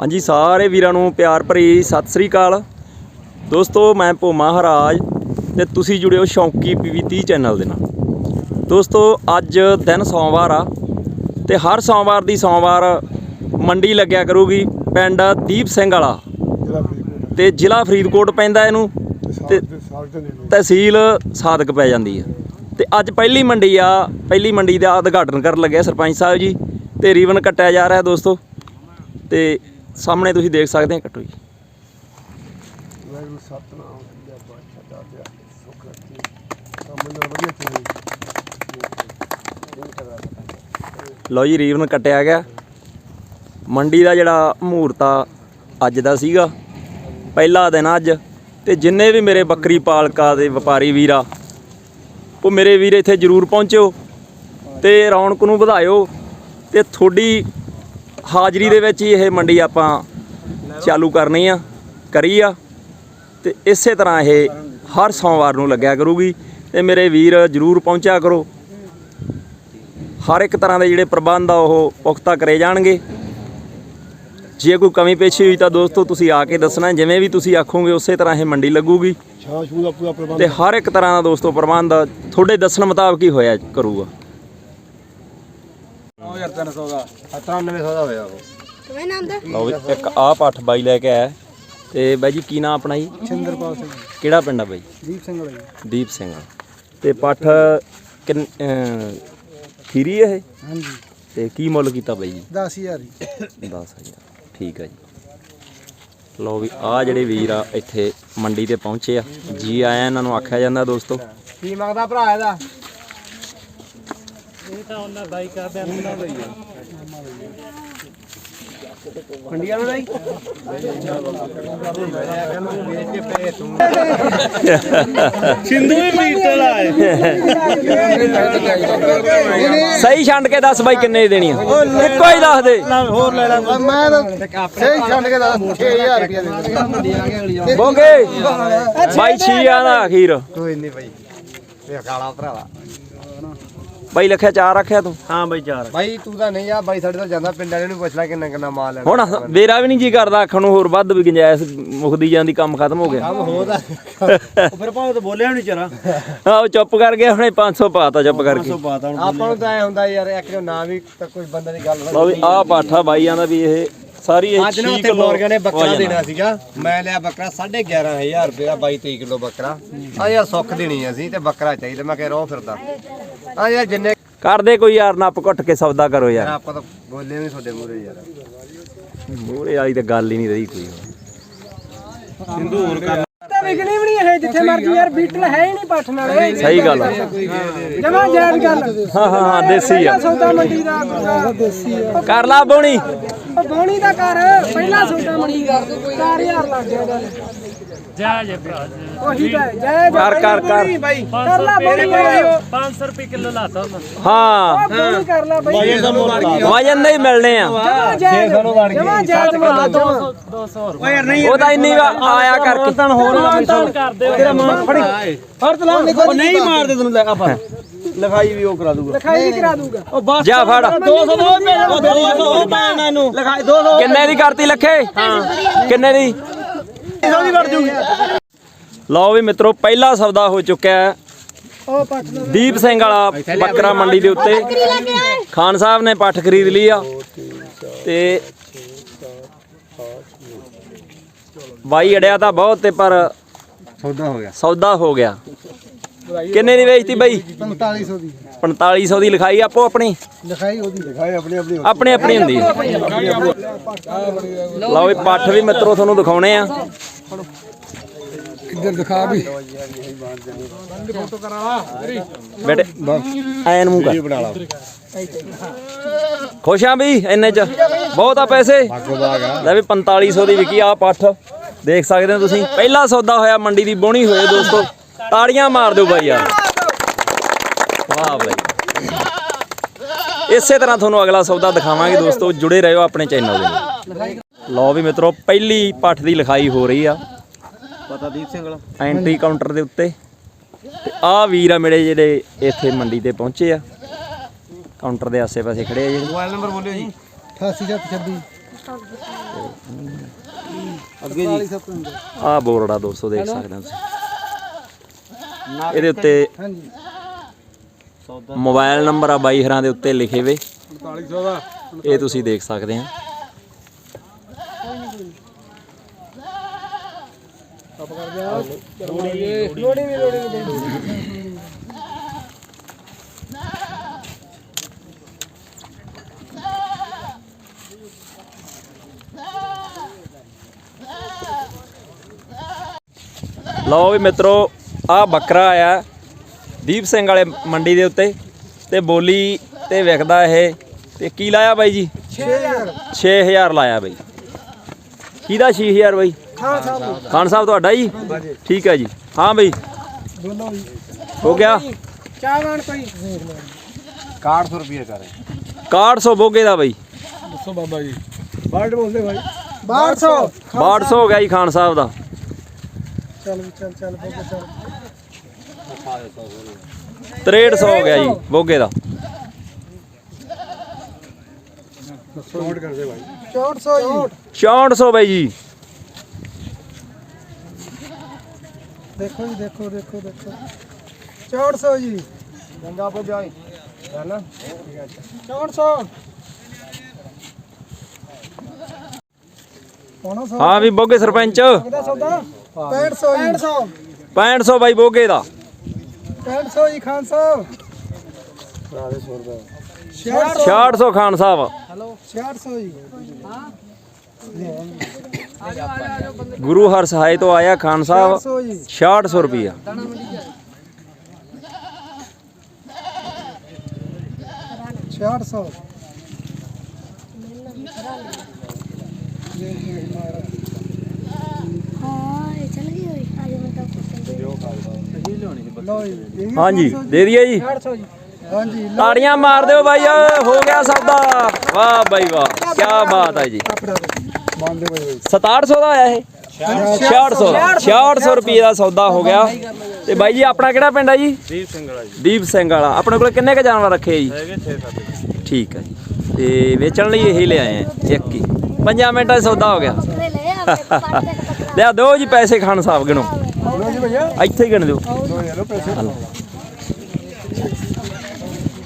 ਹਾਂਜੀ ਸਾਰੇ ਵੀਰਾਂ ਨੂੰ ਪਿਆਰ ਭਰੀ ਸਤਿ ਸ੍ਰੀ ਅਕਾਲ। ਦੋਸਤੋ ਮੈਂ ਭੋਮਾ ਹਰਾਜ ਤੇ ਤੁਸੀਂ ਜੁੜਿਓ ਸ਼ੌਂਕੀ ਪੀਵੀ 30 ਚੈਨਲ ਦੇ ਨਾਲ। ਦੋਸਤੋ ਅੱਜ ਦਿਨ ਸੋਮਵਾਰ ਆ ਤੇ ਹਰ ਸੋਮਵਾਰ ਦੀ ਸੋਮਵਾਰ ਮੰਡੀ ਲੱਗਿਆ ਕਰੂਗੀ ਪਿੰਡ ਦੀਪ ਸਿੰਘ ਵਾਲਾ। ਤੇ ਜ਼ਿਲ੍ਹਾ ਫਰੀਦਕੋਟ ਪੈਂਦਾ ਇਹਨੂੰ ਤੇ ਤਹਿਸੀਲ ਸਾਦਕ ਪੈ ਜਾਂਦੀ ਆ। ਤੇ ਅੱਜ ਪਹਿਲੀ ਮੰਡੀ ਆ ਪਹਿਲੀ ਮੰਡੀ ਦਾ ਉਦਘਾਟਨ ਕਰਨ ਲੱਗੇ ਆ ਸਰਪੰਚ ਸਾਹਿਬ ਜੀ ਤੇ ਰੀਵਨ ਕੱਟਿਆ ਜਾ ਰਿਹਾ ਦੋਸਤੋ। ਤੇ ਸਾਹਮਣੇ ਤੁਸੀਂ ਦੇਖ ਸਕਦੇ ਆ ਕੱਟੋ ਜੀ। ਵਾਹਿਗੁਰੂ ਸਤਨਾਮ ਸ੍ਰੀ ਬਾਦਸ਼ਾਹ ਦਾ ਪਿਆ ਸੁਖ ਰੱਖੀ। ਕੰਮ ਨਾਲ ਵਧੀਆ ਚੱਲੇ। ਲਓ ਜੀ ਰੀਵਨ ਕੱਟਿਆ ਗਿਆ। ਮੰਡੀ ਦਾ ਜਿਹੜਾ ਮਹੂਰਤ ਆ ਅੱਜ ਦਾ ਸੀਗਾ। ਪਹਿਲਾ ਦਿਨ ਅੱਜ। ਤੇ ਜਿੰਨੇ ਵੀ ਮੇਰੇ ਬੱਕਰੀ ਪਾਲਕਾ ਦੇ ਵਪਾਰੀ ਵੀਰ ਉਹ ਮੇਰੇ ਵੀਰ ਇੱਥੇ ਜ਼ਰੂਰ ਪਹੁੰਚਿਓ ਤੇ ਰੌਣਕ ਨੂੰ ਵਧਾਇਓ ਤੇ ਤੁਹਾਡੀ ਹਾਜ਼ਰੀ ਦੇ ਵਿੱਚ ਹੀ ਇਹ ਮੰਡੀ ਆਪਾਂ ਚਾਲੂ ਕਰਨੀ ਆ ਕਰੀ ਆ। ਤੇ ਇਸੇ ਤਰ੍ਹਾਂ ਇਹ ਹਰ ਸੋਮਵਾਰ ਨੂੰ ਲੱਗਿਆ ਕਰੂਗੀ। ਤੇ ਮੇਰੇ ਵੀਰ ਜ਼ਰੂਰ ਪਹੁੰਚਿਆ ਕਰੋ। ਹਰ ਇੱਕ ਤਰ੍ਹਾਂ ਦੇ ਜਿਹੜੇ ਪ੍ਰਬੰਧ ਆ ਉਹ ਪੁਖਤਾ ਕਰੇ ਜਾਣਗੇ। ਜੇ ਕੋਈ ਕਮੀ ਪੇਸ਼ੀ ਹੋਈ ਤਾਂ ਦੋਸਤੋ ਤੁਸੀਂ ਆ ਕੇ ਦੱਸਣਾ ਜਿਵੇਂ ਵੀ ਤੁਸੀਂ ਆਖੋਗੇ ਉਸੇ ਤਰ੍ਹਾਂ ਇਹ ਮੰਡੀ ਲੱਗੂਗੀ। ਛਾਂ ਛੂ ਦਾ ਪੂਰਾ ਪ੍ਰਬੰਧ। ਤੇ ਹਰ ਇੱਕ ਤਰ੍ਹਾਂ ਦਾ ਦੋਸਤੋ ਪ੍ਰਬੰਧ ਤੁਹਾਡੇ ਦੱਸਣ ਮੁਤਾਬਕ ਹੀ ਹੋਇਆ ਕਰੂਗਾ। 9300 ਦਾ। 9300 ਦਾ ਹੋਇਆ ਉਹ। ਕਿਵੇਂ ਨਾ ਆਂਦਾ ਲਓ ਵੀ ਇੱਕ ਆਹ ਪੱਠ ਬਾਈ ਲੈ ਕੇ ਆਇਆ। ਤੇ ਬਾਈ ਜੀ ਕੀ ਨਾਮ ਆਪਣਾ ਜੀ? ਚੰਦਰਪਾਲ ਸਿੰਘ। ਕਿਹੜਾ ਪਿੰਡ ਆ ਬਾਈ? ਦੀਪ ਸਿੰਘ ਵਾਲਾ ਦੀਪ ਸਿੰਘ ਤੇ ਪੱਠ ਕਿੰਨ ਅਹ, ਖੀਰੀ ਇਹ? ਹਾਂਜੀ। ਤੇ ਕੀ ਮੁੱਲ ਕੀਤਾ ਬਾਈ ਜੀ? 10000 ਜੀ। 10000 ਠੀਕ ਆ ਜੀ। ਲਓ ਵੀ ਆ ਜਿਹੜੇ ਵੀਰ ਆ ਇੱਥੇ ਮੰਡੀ ਤੇ ਪਹੁੰਚੇ ਆ। ਜੀ ਆਇਆਂ ਇਹਨਾਂ ਨੂੰ ਆਖਿਆ ਜਾਂਦਾ ਦੋਸਤੋ। ਕੀ ਮੰਗਦਾ ਭਰਾ ਇਹਦਾ? ਸਿੰਧੂ ਵੀ ਆਏ ਸਹੀ ਛੰਡ ਕੇ ਦੱਸ ਬਾਈ ਕਿੰਨੇ ਦੀ ਦੇਣੀ ਆ? ਇੱਕੋ ਹੀ ਦੱਸ ਦੇ। ਹੋਰ ਲੈ ਲੈ ਮੈਂ ਤਾਂ ਸਹੀ ਛੱਡ ਕੇ ਦੱਸ 6000 ਰੁਪਏ ਦੇ ਬੋਗੇ ਬਾਈ ਛੀਆ ਦਾ ਅਖੀਰ। ਕੋਈ ਨਹੀਂ ਭਾਈ ਇਹ ਕਾਲਾ ਭਰਾਵਾ। ਬਾਈ ਲਖਿਆ ਚਾਰ ਰੱਖਿਆ ਤੂੰ? ਹਾਂ ਬਾਈ ਚਾਰ ਬਾਈ ਤੂੰ ਤਾਂ ਨਹੀਂ ਆ ਬਾਈ ਸਾਡੇ ਤੋਂ ਜਾਂਦਾ ਪਿੰਡ ਵਾਲੇ ਨੂੰ ਪੁੱਛ ਲੈ ਕਿੰਨਾ ਕਿੰਨਾ ਮਾਲ ਲੈਣਾ ਹੁਣ ਮੇਰਾ ਵੀ ਨਹੀਂ ਜੀ ਕਰਦਾ ਆਖਣ ਨੂੰ ਹੋਰ ਵੱਧ ਵੀ ਗੁੰਜਾਇਸ਼ ਮੁਖਦੀ ਜਾਂਦੀ ਕੰਮ ਖਤਮ ਹੋ ਗਿਆ। ਕੰਮ ਹੋਦਾ ਫਿਰ ਭਾਵੇਂ ਤਾਂ ਬੋਲਿਆ ਨਹੀਂ ਚਰਾ ਆਹ ਚੁੱਪ ਕਰ ਗਿਆ ਹੁਣੇ 500 ਪਾਤਾ ਚੁੱਪ ਕਰਕੇ। ਬਾਤਾਂ ਆਪਾਂ ਨੂੰ ਤਾਂ ਐ ਹੁੰਦਾ ਯਾਰ ਇੱਕ ਨਾ ਵੀ ਤਾਂ ਕੋਈ ਬੰਦੇ ਦੀ ਗੱਲ ਲਓ ਵੀ ਆਹ ਪਾਠਾ ਬਾਈਆਂ ਦਾ ਵੀ ਇਹ ਸਾਰੀ ਇਹ ਅੱਜ ਨਾ 6 ਉੱਥੇ ਮੋਰਗਾ ਨੇ ਬੱਕਰਾ। ਦੇਣਾ ਸੀਗਾ। ਮੈਂ ਲਿਆ ਬੱਕਰਾ 11500 ਰੁਪਏ ਦਾ 22 23 ਕਿਲੋ ਬੱਕਰਾ। ਆ ਯਾਰ ਸੁੱਖ ਦੇਣੀ ਅਸੀਂ ਤੇ ਬੱਕਰਾ ਚਾਹੀਦਾ। ਮੈਂ ਕਿਹਾ ਰੋ ਫਿਰਦਾ। ਆ ਯਾਰ ਜਿੰਨੇ ਕਰਦੇ ਕੋਈ ਯਾਰ ਨੱਪ ਘੁੱਟ ਕੇ ਸੌਦਾ ਕਰੋ ਯਾਰ। ਆਪਾਂ ਤਾਂ ਬੋਲੇ ਨਹੀਂ ਤੁਹਾਡੇ ਮੂਰੇ ਯਾਰ। ਮੂਹਰੇ ਵਾਲੀ ਤਾਂ ਗੱਲ ਹੀ ਨਹੀਂ ਰਹੀ ਕੋਈ। ਤਾਂ ਵਿਕਣੀ ਵੀ ਨਹੀਂ ਇਹ ਜਿੱਥੇ ਮਰਜ਼ੀ ਯਾਰ ਬੀਟਲ ਹੈ ਹੀ ਨਹੀਂ ਪੱਠ ਨਾਲੇ ਸਹੀ ਗੱਲ ਆ। ਜਮਾ ਜਾਇਜ਼ ਗੱਲ। ਹਾਂ ਹਾਂ ਹਾਂ ਦੇਸੀ ਆ। ਸੌਦਾ ਮੰਡੀ ਦਾ ਆ। ਕਰ ਲਾ ਬੋਣੀ। ਉਹ ਬੋਣੀ ਦਾ ਕਰ ਪਹਿਲਾ ਸੌਦਾ ਮੰਡੀ ਦਾ। 4000 ਲੱਗ ਗਿਆ ਜੈ ਜੈ ਭਰਾ ਉਹੀ ਤਾਂ ਹੈ, ਜੈ ਜੈ ਕਰ ਕਰ ਕਰ। ਕਰ ਲਾ ਬੋਣੀ ਵਾਲਾ 500 ਰੁਪਏ ਕਿਲੋ ਲਾਤਾ ਉਹਨਾਂ ਹਾਂ। ਬੋਣੀ ਕਰ ਲਾ ਬਈ। ਵਜਨ ਦੇ ਹੀ ਮਿਲਣੇ ਆ। ਜਮਾ ਜਾਇਜ਼ ਜਮਾ ਜਾਇਜ਼ ਮੰਗਾ ਦੋ 200 ਓ ਯਾਰ ਨਹੀਂ ਉਹ ਤਾਂ ਇੰਨੀ ਵਾ- ਆਇਆ ਕਰਕੇ। ਤਾਂ ਹੋਰ ਰੁਪਏ ਕਰਦੇ ਤੇਰਾ ਮਾਂ ਫੜੀ। ਫੜ ਤਲਾ। ਉਹ ਨਹੀਂ ਮਾਰਦੇ ਤੈਨੂੰ ਲੈ ਆ ਫੜ ਲਿਖਾਈ ਵੀ ਉਹ ਕਰਾ ਦੂਗਾ। ਲਿਖਾਈ ਵੀ ਕਰਾ ਦੂਗਾ। ਉਹ ਬਸ ਜਾ ਫੜ। 200 ਦੋ ਭੇਜ ਉਹ 200 ਉਹ ਪੈਣਾ ਇਹਨੂੰ। ਲਿਖਾਈ 200 ਕਿੰਨੇ ਦੀ ਕਰਤੀ ਲੱਖੇ? ਕਿੰਨੇ ਦੀ? ਦੀ ਵੜ ਜੂਗੀ ਲਓ ਵੀ ਮਿੱਤਰੋ ਪਹਿਲਾ ਸੌਦਾ ਹੋ ਚੁੱਕਿਆ ਹੈ। ਦੀਪ ਸਿੰਘ ਵਾਲਾ ਬੱਕਰਾ ਮੰਡੀ ਦੇ ਉੱਤੇ। ਖਾਨ ਸਾਹਿਬ ਨੇ ਪੱਠ ਖਰੀਦ ਲਈ ਆ। ਤੇ ਬਾਈ ਅੜਿਆ ਤਾਂ ਬਹੁਤ ਤੇ ਪਰ ਸੌਦਾ ਹੋ ਗਿਆ। ਸੌਦਾ ਹੋ ਗਿਆ। ਕਿੰਨੇ ਦੀ ਵੇਚਤੀ ਬਾਈ? 4500 ਦੀ। 4500 ਦੀ ਲਿਖਾਈ ਆਪੋ ਆਪਣੀ? ਲਿਖਾਈ ਉਹਦੀ। ਲਿਖਾਈ ਆਪਣੀ ਆਪਣੀ ਆਪਣੀ ਆਪਣੀ ਹੁੰਦੀ। ਲਓ ਵੀ ਪੱਠ ਵੀ ਮਿੱਤਰੋ ਤੁਹਾਨੂੰ ਦਿਖਾਉਣੇ ਆ। ਇੱਧਰ ਦਿਖਾ ਵੀ। ਬੇਟੇ ਐਨ ਮੂੰਹ ਕਰ। ਬਣਾ ਲਾ। ਖੁਸ਼ ਆ ਵੀ ਇੰਨੇ ਚ। ਬਹੁਤ ਆ ਪੈਸੇ। ਲੈ ਵੀ 4500 ਦੀ ਵਿਕੀ ਆ ਪੱਠ। ਦੇਖ ਸਕਦੇ ਹੋ ਤੁਸੀਂ। ਪਹਿਲਾ ਸੌਦਾ ਹੋਇਆ ਮੰਡੀ ਦੀ ਬੋਣੀ ਹੋਏ ਦੋਸਤੋ। ਤਾੜੀਆਂ ਮਾਰ ਦਿਓ ਬਾਈ ਯਾਰ। ਵਾਹ ਬਾਈ। ਇਸੇ ਤਰ੍ਹਾਂ ਤੁਹਾਨੂੰ ਅਗਲਾ ਸੌਦਾ ਦਿਖਾਵਾਂਗੇ ਦੋਸਤੋ। ਜੁੜੇ ਰਹੋ ਆਪਣੇ ਚੈਨਲ ਦੇ ਨਾਲ। ਲਓ ਵੀ ਮਿੱਤਰੋ ਪਹਿਲੀ ਪੱਠ ਦੀ ਲਿਖਾਈ ਹੋ ਰਹੀ ਆ। ਪਤਾ ਦੀਪ ਸਿੰਘ ਵਾਲਾ। ਐਂਟਰੀ ਕਾਊਂਟਰ ਦੇ ਉੱਤੇ। ਤੇ ਆ ਵੀਰ ਆ ਮੇਰੇ ਜਿਹੜੇ ਇੱਥੇ ਮੰਡੀ ਤੇ ਪਹੁੰਚੇ ਆ। ਕਾਊਂਟਰ ਦੇ ਆਸੇ-ਪਾਸੇ ਖੜੇ ਆ ਜਿਹੜੇ। ਮੋਬਾਈਲ ਨੰਬਰ ਬੋਲਿਓ ਜੀ। 8826 ਅੱਗੇ ਜੀ। ਆਹ ਬੋਰਡਾ 200 ਦੇਖ ਸਕਦੇ ਹੋ ਤੁਸੀਂ। ਇਹਦੇ ਉੱਤੇ ਹਾਂਜੀ। ਮੋਬਾਈਲ ਨੰਬਰ ਆ ਬਾਈ ਹਰਾਂ ਦੇ ਉੱਤੇ ਲਿਖੇ ਵੇ। 4500 ਦਾ। ਇਹ ਤੁਸੀਂ ਦੇਖ ਸਕਦੇ ਆ ਚੁੱਪ ਕਰ ਜਾ ਲੋੜੀ ਲੋੜੀ ਨਹੀਂ ਲੋੜੀ ਨਹੀਂ ਲਓ ਵੀ ਮਿੱਤਰੋ ਆ ਬੱਕਰਾ ਆਇਆ ਦੀਪ ਸਿੰਘ ਵਾਲੇ ਮੰਡੀ ਦੇ ਉੱਤੇ ਤੇ ਬੋਲੀ ਤੇ ਵਿਕਦਾ ਇਹ। ਤੇ ਕੀ ਲਾਇਆ ਬਾਈ ਜੀ? 6000 6000 ਲਾਇਆ ਬਾਈ। ਕਿਹਦਾ 6000 ਬਾਈ? ਖਾਨ ਸਾਹਿਬ ਖਾਨ ਸਾਹਿਬ ਤੁਹਾਡਾ ਜੀ? ਠੀਕ ਹੈ ਜੀ। ਹਾਂ ਬਾਈ। ਬੋਲੋ ਜੀ ਹੋ ਗਿਆ? ਚਾਹਵਾਨ ਕੋਈ 6100 ਰੁਪਏ ਕਰੇ। 6100 ਬੋਗੇ ਦਾ ਬਾਈ। ਦੱਸੋ ਬਾਬਾ ਜੀ। ਬਾਹਰ ਬੋਲਦੇ ਭਾਈ। 1200 6200 ਹੋ ਗਿਆ ਜੀ ਖਾਨ ਸਾਹਿਬ ਦਾ। ਚੱਲ ਵੀ ਚੱਲ ਚੱਲ ਬੋਲੋ ਚੱਲ। 6300 ਹੋ ਗਿਆ ਜੀ ਬੋਗੇ ਦਾ। ਨੋਟ ਕਰਦੇ ਭਾਈ 6400 ਜੀ 6400 ਬਾਈ ਜੀ। ਦੇਖੋ ਜੀ ਦੇਖੋ ਦੇਖੋ ਦੇਖੋ। 6400 ਜੀ। ਚੰਗਾ ਪੁੱਜਾਈ ਚੱਲ 6400 ਪੌਣਾ ਸੌ। ਹਾਂ ਵੀ ਬੋਗੇ ਸਰਪੰਚ। ਕਿਹਦਾ ਸੌਦਾ? 6500 ਜੀ। 6500 ਬਾਈ ਬੋਗੇ ਦਾ। 6500 ਜੀ ਖਾਨ ਸਾਹਿਬ। 6600 6600 ਖਾਨ ਸਾਹਿਬ। ਹੈਲੋ 6600 ਜੀ। ਗੁਰੂ ਹਰ ਸਹਾਇ ਤੋਂ ਆਇਆ ਖਾਨ ਸਾਹਿਬ 6600 ਜੀ 6600 ਰੁਪਿਆ ਛਿਆਹਠ ਸੌ ਹਾਂਜੀ ਦੇ ਦਈਏ ਜੀ। 800 ਜੀ। ਹਾਂਜੀ ਤਾੜੀਆਂ ਮਾਰ ਦਿਓ ਬਾਈ ਹੋ ਗਿਆ ਸੌਦਾ। ਵਾਹ ਬਾਈ ਵਾਹ ਕੀ ਬਾਤ ਹੈ ਜੀ। 6700 ਦਾ ਆਇਆ ਇਹ? 6600 6600 ਰੁਪਏ ਦਾ ਸੌਦਾ ਹੋ ਗਿਆ। ਤੇ ਬਾਈ ਜੀ ਆਪਣਾ ਕਿਹੜਾ ਪਿੰਡ ਹੈ ਜੀ? ਦੀਪ ਸਿੰਘ ਵਾਲਾ ਜੀ। ਦੀਪ ਸਿੰਘ ਵਾਲਾ। ਆਪਣੇ ਕੋਲ ਕਿੰਨੇ ਕ ਜਾਨਵਰ ਰੱਖੇ ਜੀ? ਹੈਗੇ 6 7 ਠੀਕ ਹੈ ਜੀ। ਤੇ ਵੇਚਣ ਲਈ ਇਹੀ ਲਿਆਏ ਆ ਇੱਕ ਹੀ। ਪੰਜਾਂ ਮਿੰਟਾਂ 'ਚ ਸੌਦਾ ਹੋ ਗਿਆ। ਲੈ ਲੈ ਆ ਦੇ ਲਿਆ ਦਿਓ ਜੀ ਪੈਸੇ ਖਾਨ ਸਾਹਿਬ ਗਿਣੋ। ਇੱਥੇ ਹੀ ਗਿਣ ਦਿਓ। ਲਓ ਯਾਰੋ ਪੈਸੇ।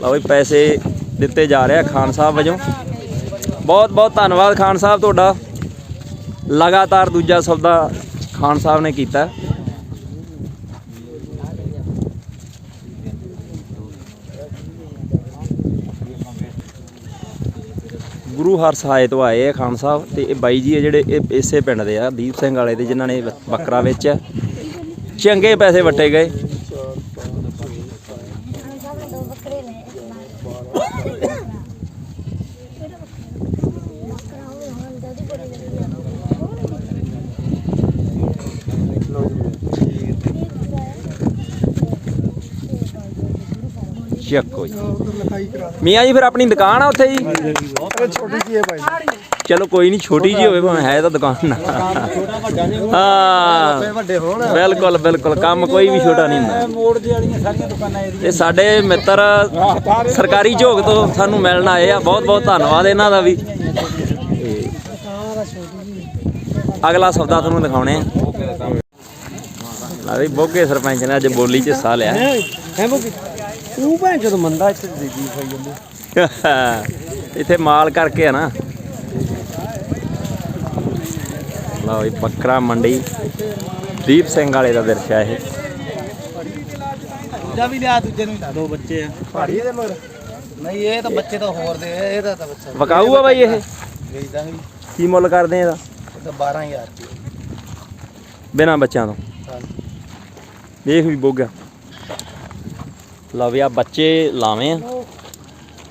ਲਓ ਵੀ ਪੈਸੇ ਦਿੱਤੇ ਜਾ ਰਹੇ ਆ ਖਾਨ ਸਾਹਿਬ ਵਜੋਂ। ਬਹੁਤ ਬਹੁਤ ਧੰਨਵਾਦ ਖਾਨ ਸਾਹਿਬ ਤੁਹਾਡਾ। ਲਗਾਤਾਰ ਦੂਜਾ ਸੌਦਾ ਖਾਨ ਸਾਹਿਬ ਨੇ ਕੀਤਾ। ਗੁਰੂ ਹਰ ਸਹਾਇ ਤੋਂ ਆਏ ਆ ਖਾਨ ਸਾਹਿਬ ਤੇ ਇਹ ਬਾਈ ਜੀ ਆ ਜਿਹੜੇ ਇਹ ਇਸੇ ਪਿੰਡ ਦੇ ਆ, ਦੀਪ ਸਿੰਘ ਵਾਲੇ ਦੇ ਜਿਨ੍ਹਾਂ ਨੇ ਬੱਕਰਾ ਵੇਚਿਆ। ਚੰਗੇ ਪੈਸੇ ਵਟੇ ਗਏ ਸਭ ਨੇ ਦੋ ਬੱਕਰੇ ਲੈ ਚੱਕੋ ਜੀ ਉਧਰ ਲਿਖਾਈ ਕਰਾ ਮੀਆਂ ਜੀ ਫਿਰ ਆਪਣੀ ਦੁਕਾਨ ਆ ਉੱਥੇ ਜੀ? ਛੋਟੀ ਜੀ ਹੈ ਭਾਈ ਚਲੋ ਕੋਈ ਨਹੀਂ ਛੋਟੀ ਜੀ ਹੋਵੇ ਭਾਵੇਂ ਹੈ ਤਾਂ ਦੁਕਾਨ ਨਾ। ਹਾਂ ਵੱਡੇ ਹੋਣ ਬਿਲਕੁਲ ਬਿਲਕੁਲ ਕੰਮ ਕੋਈ ਵੀ ਛੋਟਾ ਨਹੀਂ ਹੁੰਦਾ। ਮੋੜ ਦੇ ਵਾਲੀਆਂ ਸਾਰੀਆਂ ਦੁਕਾਨਾਂ ਇਹਦੀਆਂ ਇਹ ਸਾਡੇ ਮਿੱਤਰ ਸਰਕਾਰੀ ਝੋਕ ਤੋਂ ਸਾਨੂੰ ਮਿਲਣ ਆਏ ਆ। ਬਹੁਤ ਬਹੁਤ ਧੰਨਵਾਦ ਇਹਨਾਂ ਦਾ ਵੀ। ਅਗਲਾ ਸੌਦਾ ਤੁਹਾਨੂੰ ਦਿਖਾਉਣੇ ਆ। ਲਾਦੀ ਬੋਗੇ ਸਰਪੰਚ ਨੇ ਅੱਜ ਬੋਲੀ 'ਚ ਹਿੱਸਾ ਲਿਆ। ਹੈ ਬੋ ਤੂੰ ਭੈਣ ਜਦੋਂ ਮੰਦਾ ਇੱਥੇ ਦੇਦੀ ਖਾਈ ਜਾਂਦੇ। ਇੱਥੇ ਮਾਲ ਕਰਕੇ ਆ ਨਾ। ਲਓ ਜੀ ਬੱਕਰਾ ਮੰਡੀ। ਦੀਪ ਸਿੰਘ ਵਾਲੇ ਦਾ ਦਰਸ਼ਾ ਇਹ। ਦੂਜਾ ਵੀ ਲਿਆ ਦੂਜੇ ਨੂੰ ਦੋ ਬੱਚੇ ਆ। ਪਹਾੜੀ ਦੇ ਮਗਰ? ਨਹੀਂ ਇਹ ਤਾਂ ਬੱਚੇ ਤਾਂ ਹੋਰ ਦੇ ਆ, ਇਹਦਾ ਤਾਂ ਬੱਚਾ ਵਕਾਊ ਆ ਬਾਈ ਇਹ? ਵੇਚਦਾ ਵੀ। ਕੀ ਮੁੱਲ ਕਰਦੇ ਆ ਇਹਦਾ? ਇਹ ਤਾਂ 12000 ਰੁਪਏ। ਬਿਨਾਂ ਬੱਚਿਆਂ ਤੋਂ। ਦੇਖ ਵੀ ਬੋਗਾ ਲਓ ਵੀ ਆ ਬੱਚੇ ਲਾਵੇਂ ਆ।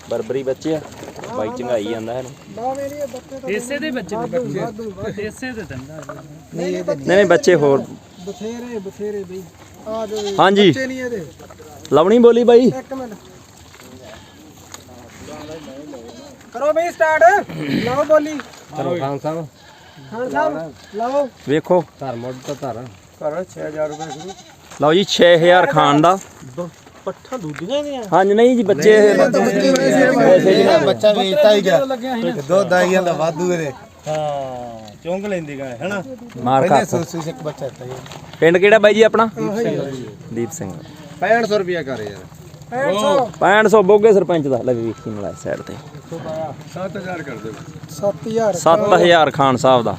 ਬਰਬਰੀ ਬੱਚੇ ਆ। ਬਾਈ ਚੰਗਾਈ ਜਾਂਦਾ ਤਾਂ ਇਸੇ ਦੇ ਬੱਚੇ ਨੇ ਇਸੇ ਦੇ ਦੰਦਾ ਨਹੀਂ। ਨਹੀਂ ਬੱਚੇ ਹੋਰ। ਬਥੇਰੇ ਬਥੇਰੇ ਬਈ। ਆ ਜੋ। ਹਾਂਜੀ। ਬੱਚੇ ਨਹੀਂ ਇਹਦੇ। ਲਵਣੀ ਬੋਲੀ ਬਾਈ। ਇੱਕ ਮਿੰਟ। ਕਰੋ ਬਈ ਸਟਾਰਟ ਲਾਓ ਬੋਲੀ। ਚਲੋ ਖਾਨ ਸਾਹਿਬ। ਖਾਨ ਸਾਹਿਬ ਲਾਓ। ਵੇਖੋ। ਧਰ ਮੋੜ ਤਾਂ ਧਰ। ਕਰ 6000 ਰੁਪਏ ਸ਼ੁਰੂ। ਲਓ ਜੀ 6000 ਖਾਨ ਦਾ ਪੱਠਾ ਦੂਜੀਆਂ ਦੀਆਂ ਹਾਂਜੀ ਨਹੀਂ ਜੀ ਬੱਚੇ ਬੱਚਾ ਵੇਚਤਾ ਹੀ ਗਿਆ। ਦੁੱਧ ਆਈਆਂ ਦਾ ਵਾਧੂ ਇਹਦੇ। ਹਾਂ ਚੁੰਗ ਲੈਂਦੀ ਗਾ ਹੈਨਾ ਮਾਰ ਖਾ। ਸੂਸੂ ਇੱਕ ਬੱਚਾ ਦਿੱਤਾ ਜੀ। ਪਿੰਡ ਕਿਹੜਾ ਬਾਈ ਜੀ ਆਪਣਾ? ਦੀਪ ਸਿੰਘ। 6500 ਰੁਪਿਆ ਕਰ ਯਾਰ। 6500 6500 ਬੋਗੇ ਸਰਪੰਚ ਦਾ। ਲੈ ਵੀ ਵੇਖੀ ਮਲਾ ਸਾਈਡ ਤੇ। 7000 ਕਰ ਦੇ 7000 7000 ਖਾਨ ਸਾਹਿਬ ਦਾ।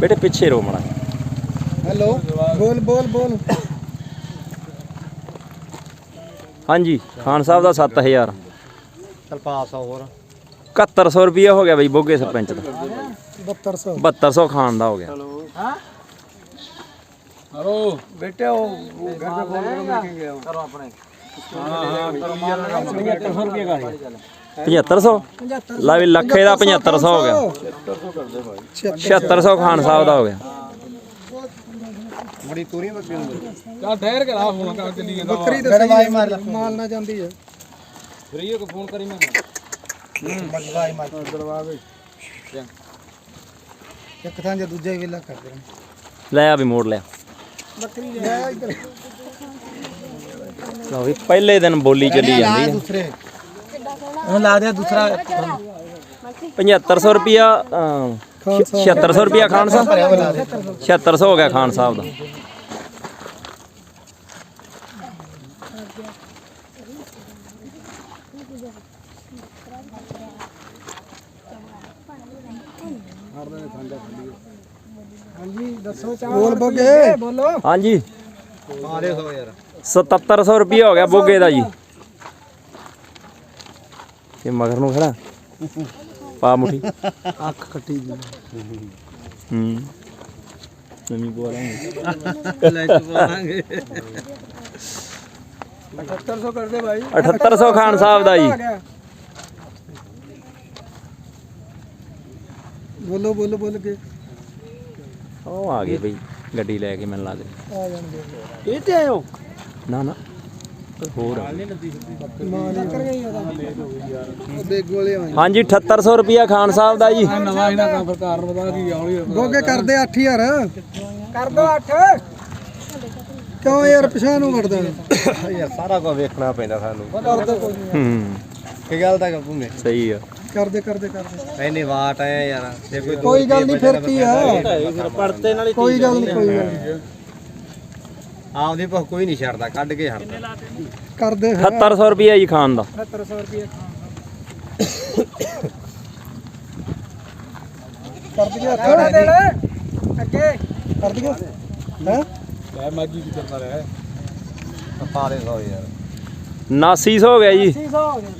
ਬੇਟੇ ਪਿੱਛੇ ਰੋ ਮੜਾ ਹੈਲੋ ਬੋਲ ਬੋਲ ਬੋਲ। ਹਾਂਜੀ ਖਾਨ ਸਾਹਿਬ ਦਾ 7000 ਚਲ ਪਾਸ ਆ ਹੋਰ। 7100 ਰੁਪਿਆ ਹੋ ਗਿਆ ਬਈ ਬੋਗੇ ਸਰਪੰਚ ਦਾ। 7200 7200 ਖਾਨ ਦਾ ਹੋ ਗਿਆ। ਬੇਟੇ ਉਹ ਘਰ ਦਾ ਫੋਨ ਕਰੋ ਮੈਂ ਗਿਆ। ਕਰੋ ਆਪਣੇ। ਹਾਂ ਹਾਂ ਕਰੋ ਮਾਰ 7500 ਰੁਪਏ ਗਾੜੀ 7500 ਲੈ ਵੀ ਲੱਖੇ ਦਾ 7500 ਹੋ ਗਿਆ। 7600 ਖਾਨ ਸਾਹਿਬ ਦਾ ਹੋ ਗਿਆ। ਬੜੀ ਤੂਰੀ ਬੱਕਰੀ ਹੁੰਦੀ ਚੱਲ ਠਹਿਰ ਕੇ ਲਾ ਫੋਨ ਕਰ ਚੱਲੀ ਜਾਂਦਾ। ਬੱਕਰੀ ਤਾਂ ਸਹੀ ਮਾਰ ਮਾਲ ਨਾ ਜਾਂਦੀ ਹੈ ਫਰੀ ਹੋ ਕੇ ਫੋਨ ਕਰੀ ਮੈਂ। ਬਗਵਾਈ ਮਾਰ। ਇੱਕ ਥਾਂ ਜੇ ਦੂਜਾ ਹੀ ਵੇਲਾ ਕਰ ਦੇ ਲੈ ਆ ਵੀ ਮੋੜ ਲਿਆ। ਬੱਕਰੀ ਲੈ ਇੱਧਰ। ਲਓ ਵੀ ਪਹਿਲੇ ਦਿਨ ਬੋਲੀ ਚੱਲੀ ਜਾਂਦੀ ਹੈ ਦੂਸਰੇ। ਉਹ ਲਾ ਦੇ ਦੂਸਰਾ। 7500 ਰੁਪਿਆ 7600 ਰੁਪਿਆ ਖਾਨ ਸਾਹਿਬ। 7600 ਹੋ ਗਿਆ ਖਾਨ ਸਾਹਿਬ ਦਾ। ਹਾਂਜੀ ਦੱਸੋ ਚਾਹ ਬੋਲ ਬੋਗੇ? ਬੋਲੋ। ਹਾਂਜੀ। ਮਾਰੇ ਸੋ ਯਾਰ। 7700 ਰੁਪਿਆ ਹੋ ਗਿਆ ਬੋਗੇ ਦਾ ਜੀ। ਇਹ ਮਗਰ ਨੂੰ ਖੜਾ। ਪਾ ਮੁਠੀ। ਅੱਖ ਖੱਟੀ ਦੀ ਹੂੰ। ਨਵੀਂ ਬੋਲਾਂਗੇ ਲੈ ਕੇ ਬੋਲਾਂਗੇ 7800 ਕਰ ਦੇ ਭਾਈ 7800 ਖਾਨ ਸਾਹਿਬ ਦਾ ਜੀ। ਬੋਲੋ ਬੋਲੋ ਬੋਲ ਕੇ। ਉਹ ਆ ਗਏ ਬਈ ਗੱਡੀ ਲੈ ਕੇ ਮੈਨੂੰ ਆ ਜਾਣਗੇ। ਇਹ ਤੇ ਆਇਓ ਨਾ ਨਾ। ਹੋਰ ਗਈ ਹਾਂਜੀ 7800 ਰੁਪਿਆ ਖਾਨ ਸਾਹਿਬ ਦਾ ਜੀ। ਨਵਾਂ ਇਹਨਾਂ ਕੰਮ ਸਰਕਾਰ ਪਤਾ ਕੀ ਹੌਲੀ ਬੋਗੇ ਕਰਦੇ 8000 ਕਰ ਦੋ 8 ਕਿਉਂ ਯਾਰ ਪਿਛਾਂ ਨੂੰ ਵੜਦਾ ਯਾਰ ਸਾਰਾ ਕੁਝ ਵੇਖਣਾ ਪੈਂਦਾ ਸਾਨੂੰ। ਕੋਈ ਨੀ। ਹੂੰ। ਕੀ ਗੱਲ ਦਾ ਕਪੂਗੇ ਸਹੀ ਆ। ਕਰਦੇ ਕਰਦੇ ਕਰਦੇ। ਐਨੇ ਵਾਟ ਆਇਆ ਯਾਰ ਜੇ ਕੋਈ ਕੋਈ ਗੱਲ ਨਹੀਂ ਫਿਰ ਕੀ ਆ ਪੜਤੇ ਨਾਲ ਕੋਈ ਗੱਲ ਨਹੀਂ ਕੋਈ ਗੱਲ। ਆਪਦੇ ਭੁੱਖ ਕੋਈ ਨਹੀਂ ਛੱਡਦਾ ਕੱਢ ਕੇ ਛੱਡਦਾ। ਕਰਦੇ 7800 ਰੁਪਿਆ ਜੀ ਖਾਨ ਦਾ। 7700 ਰੁਪਏ ਕਰ ਦਈਏ ਥੋੜਾ ਦੇ ਅੱਗੇ ਕਰ ਦਈਏ ਹੈ? ਲੈ ਮਾਜੀ ਕੀ ਕਰਨਾ ਰਿਹਾ ਪਾ ਦੇ ਸੋ ਯਾਰ। 7900 ਹੋ ਗਿਆ ਜੀ। 300 ਹੋ ਗਿਆ।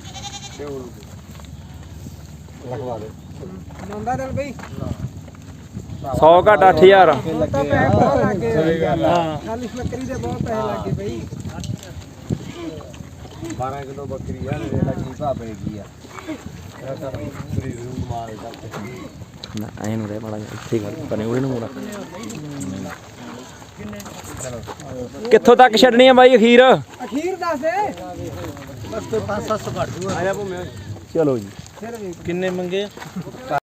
ਲਖਵਾ ਦੇ। ਮੰਦਾ ਦਿਲ ਬਈ। 100 ਘੱਟ 8000 ਹੁਣ ਤਾਂ ਪੈਸੇ ਬਹੁਤ ਲੱਗੇ ਸਹੀ ਗੱਲ ਆ। ਖਾਲੀ ਬੱਕਰੀ ਦੇ ਬਹੁਤ ਪੈਸੇ ਲੱਗੇ ਬਈ। 12 ਕਿਲੋ ਬੱਕਰੀ ਆ ਮੇਰੇ ਲੱਗੀ ਭਾ ਪੈਗੀ ਆ। ਇਹ ਤਾਂ ਸਰੀਰ ਨੂੰ ਮਾਰ ਦਾ ਨਾ ਐ ਨੂੰ ਰਹਿ ਮਾੜਾ ਜਿਹਾ, ਇੱਥੇ ਗੱਲ ਪਨੇ ਨੂੰ ਮੋੜਾ ਕਿੱਥੋਂ ਤੱਕ ਛੱਡਣੀ ਆ ਬਾਈ ਅਖੀਰ? ਅਖੀਰ ਦੱਸ ਦੇ। ਚਲੋ ਜੀ। ਫਿਰ ਵੇਖ ਕਿੰਨੇ ਮੰਗੇ